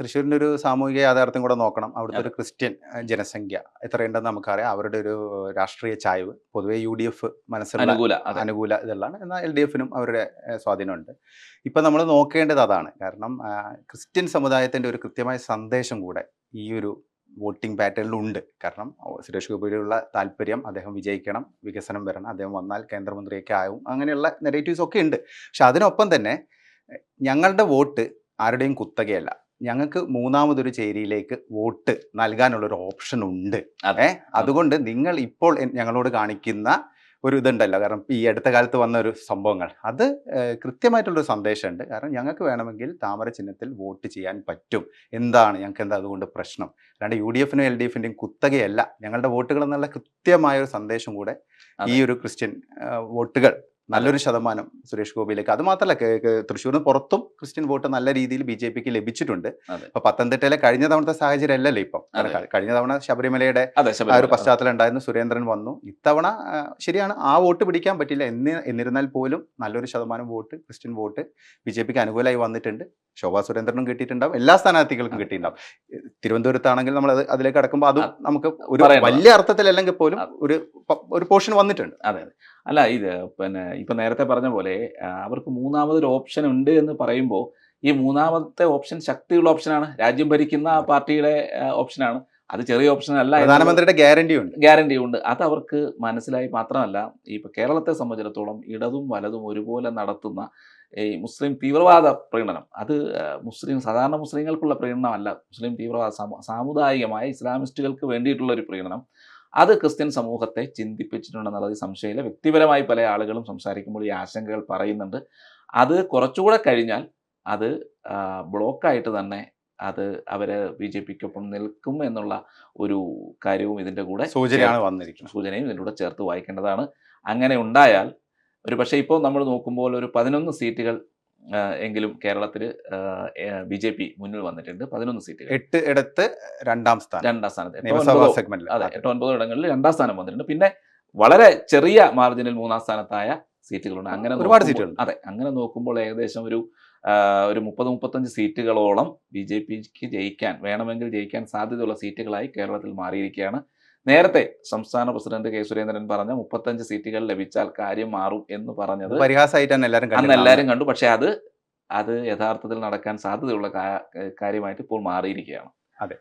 തൃശ്ശൂരിന്റെ ഒരു സാമൂഹിക യാഥാർത്ഥ്യം കൂടെ നോക്കണം. അവിടുത്തെ ഒരു ക്രിസ്ത്യൻ ജനസംഖ്യ എത്രയുണ്ടെന്ന് നമുക്കറിയാം. അവരുടെ ഒരു രാഷ്ട്രീയ ചായ്വ്. പൊതുവേ യു ഡി എഫ് മനസ്സിലുള്ള അനുകൂല ഇതെല്ലാം എന്നാൽ എൽ ഡി എഫിനും അവരുടെ സ്വാധീനമുണ്ട്. ഇപ്പം നമ്മൾ നോക്കേണ്ടത് അതാണ്. കാരണം ക്രിസ്ത്യൻ സമുദായത്തിന്റെ ഒരു കൃത്യമായ സന്ദേശം കൂടെ ഈ ഒരു വോട്ടിംഗ് പാറ്റേണിലുണ്ട്. കാരണം സുരേഷ് ഗോപിയിലുള്ള താല്പര്യം അദ്ദേഹം വിജയിക്കണം വികസനം വരണം അദ്ദേഹം വന്നാൽ കേന്ദ്രമന്ത്രിയൊക്കെ ആവും അങ്ങനെയുള്ള നെഗറ്റീവ്സ് ഒക്കെ ഉണ്ട്. പക്ഷെ അതിനൊപ്പം തന്നെ ഞങ്ങളുടെ വോട്ട് ആരുടെയും കുത്തകയല്ല. ഞങ്ങൾക്ക് മൂന്നാമതൊരു ചേരിയിലേക്ക് വോട്ട് നൽകാനുള്ളൊരു ഓപ്ഷൻ ഉണ്ട്. അതെ. അതുകൊണ്ട് നിങ്ങൾ ഇപ്പോൾ ഞങ്ങളോട് കാണിക്കുന്ന ഒരു ഇതുണ്ടല്ലോ. കാരണം ഈ അടുത്ത കാലത്ത് വന്ന ഒരു സംഭവങ്ങൾ. അത് കൃത്യമായിട്ടുള്ളൊരു സന്ദേശമുണ്ട്. കാരണം ഞങ്ങൾക്ക് വേണമെങ്കിൽ താമര ചിഹ്നത്തിൽ വോട്ട് ചെയ്യാൻ പറ്റും. എന്താണ് ഞങ്ങൾക്ക് എന്താ അതുകൊണ്ട് പ്രശ്നം? അല്ലാണ്ട് യു ഡി എഫിനും എൽ ഡി എഫിന്റെയും കുത്തകയല്ല. ഞങ്ങളുടെ വോട്ടുകൾ എന്നുള്ള കൃത്യമായ ഒരു സന്ദേശം കൂടെ ഈ ഒരു ക്രിസ്ത്യൻ വോട്ടുകൾ നല്ലൊരു ശതമാനം സുരേഷ് ഗോപിയിലേക്ക്. അത് മാത്രമല്ല തൃശ്ശൂരിന് പുറത്തും ക്രിസ്ത്യൻ വോട്ട് നല്ല രീതിയിൽ ബി ജെ പിക്ക് ലഭിച്ചിട്ടുണ്ട്. അപ്പൊ പത്തനംതിട്ടയിലെ കഴിഞ്ഞ തവണത്തെ സാഹചര്യം അല്ലല്ലോ ഇപ്പം കഴിഞ്ഞ തവണ ശബരിമലയുടെ ഒരു പശ്ചാത്തലം ഉണ്ടായിരുന്നു സുരേന്ദ്രൻ വന്നു. ഇത്തവണ ശരിയാണ് ആ വോട്ട് പിടിക്കാൻ പറ്റില്ല. എന്നി എന്നിരുന്നാൽ പോലും നല്ലൊരു ശതമാനം vote Christian vote B J പിക്ക് അനുകൂലമായി വന്നിട്ടുണ്ട്. ശോഭാ സുരേന്ദ്രനും കിട്ടിയിട്ടുണ്ടാവും. എല്ലാ സ്ഥാനാർത്ഥികൾക്കും കിട്ടിയിട്ടുണ്ടാവും. തിരുവനന്തപുരത്താണെങ്കിൽ നമ്മൾ അത് അതിലേക്ക് കടക്കുമ്പോൾ അതും നമുക്ക് ഒരു വലിയ അർത്ഥത്തിൽ അല്ലെങ്കിൽ പോലും ഒരു ഒരു പോർഷൻ വന്നിട്ടുണ്ട്. അതെ അതെ. അല്ല ഇത് പിന്നെ ഇപ്പൊ നേരത്തെ പറഞ്ഞ പോലെ അവർക്ക് മൂന്നാമതൊരു ഓപ്ഷൻ ഉണ്ട് എന്ന് പറയുമ്പോൾ ഈ മൂന്നാമത്തെ ഓപ്ഷൻ ശക്തിയുള്ള ഓപ്ഷനാണ് രാജ്യം ഭരിക്കുന്ന പാർട്ടിയുടെ ഓപ്ഷനാണ് അത് ചെറിയ ഓപ്ഷൻ അല്ല പ്രധാനമന്ത്രിയുടെ ഗ്യാരണ്ടി ഉണ്ട്. ഗ്യാരണ്ടി ഉണ്ട്. അത് അവർക്ക് മനസ്സിലായി മാത്രമല്ല ഇപ്പൊ കേരളത്തെ സംബന്ധിച്ചിടത്തോളം ഇടതും വലതും ഒരുപോലെ നടത്തുന്ന ഈ മുസ്ലിം തീവ്രവാദ പ്രീണനം അത് മുസ്ലിം സാധാരണ മുസ്ലിങ്ങൾക്കുള്ള പ്രീണനമല്ല. മുസ്ലിം തീവ്രവാദ സമു- സാമുദായികമായ ഇസ്ലാമിസ്റ്റുകൾക്ക് വേണ്ടിയിട്ടുള്ള ഒരു പ്രീണനം. അത് ക്രിസ്ത്യൻ സമൂഹത്തെ ചിന്തിപ്പിച്ചിട്ടുണ്ടെന്നുള്ളത് സംശയമില്ല. വ്യക്തിപരമായി പല ആളുകളും സംസാരിക്കുമ്പോൾ ഈ ആശങ്കകൾ പറയുന്നുണ്ട്. അത് കുറച്ചുകൂടെ കഴിഞ്ഞാൽ അത് ബ്ലോക്കായിട്ട് തന്നെ അത് അവർ ബി ജെ പിക്കൊപ്പം നിൽക്കും എന്നുള്ള ഒരു കാര്യവും ഇതിന്റെ കൂടെ സൂചനയാണ് വന്നിരിക്കുന്നത്. സൂചനയും ഇതിന്റെ കൂടെ ചേർത്ത് വായിക്കേണ്ടതാണ്. അങ്ങനെ ഉണ്ടായാൽ ഒരു പക്ഷേ ഇപ്പോൾ നമ്മൾ നോക്കുമ്പോൾ ഒരു പതിനൊന്ന് സീറ്റുകൾ എങ്കിലും കേരളത്തിൽ ബി ജെ പി മുന്നിൽ വന്നിട്ടുണ്ട്. പതിനൊന്ന് സീറ്റുകൾ. എട്ട് ഇടത്ത് രണ്ടാം സ്ഥാനം. രണ്ടാം സ്ഥാനത്ത്. നിയമസഭാ സെഗ്മെന്റിൽ അതെ എട്ടോ ഒൻപതോ ഇടങ്ങളിൽ രണ്ടാം സ്ഥാനം വന്നിട്ടുണ്ട്. പിന്നെ വളരെ ചെറിയ മാർജിനിൽ മൂന്നാം സ്ഥാനത്തായ സീറ്റുകളുണ്ട്. അങ്ങനെ ഒരുപാട് സീറ്റുകൾ. അതെ അങ്ങനെ നോക്കുമ്പോൾ ഏകദേശം ഒരു ഒരു മുപ്പത് മുപ്പത്തഞ്ച് സീറ്റുകളോളം ബി ജെ പിക്ക് ജയിക്കാൻ വേണമെങ്കിൽ ജയിക്കാൻ സാധ്യതയുള്ള സീറ്റുകളായി കേരളത്തിൽ മാറിയിരിക്കുകയാണ്. നേരത്തെ സംസ്ഥാന പ്രസിഡന്റ് കെ സുരേന്ദ്രൻ പറഞ്ഞ മുപ്പത്തഞ്ച് സീറ്റുകൾ ലഭിച്ചാൽ കാര്യം മാറും എന്ന് പറഞ്ഞത് പരിഹാസമായിട്ടാണ് എല്ലാവരും അന്ന്. എല്ലാവരും കണ്ടു. പക്ഷെ അത് അത് യഥാർത്ഥത്തിൽ നടക്കാൻ സാധ്യതയുള്ള കാര്യമായിട്ട് ഇപ്പോൾ മാറിയിരിക്കുകയാണ്. അതെ.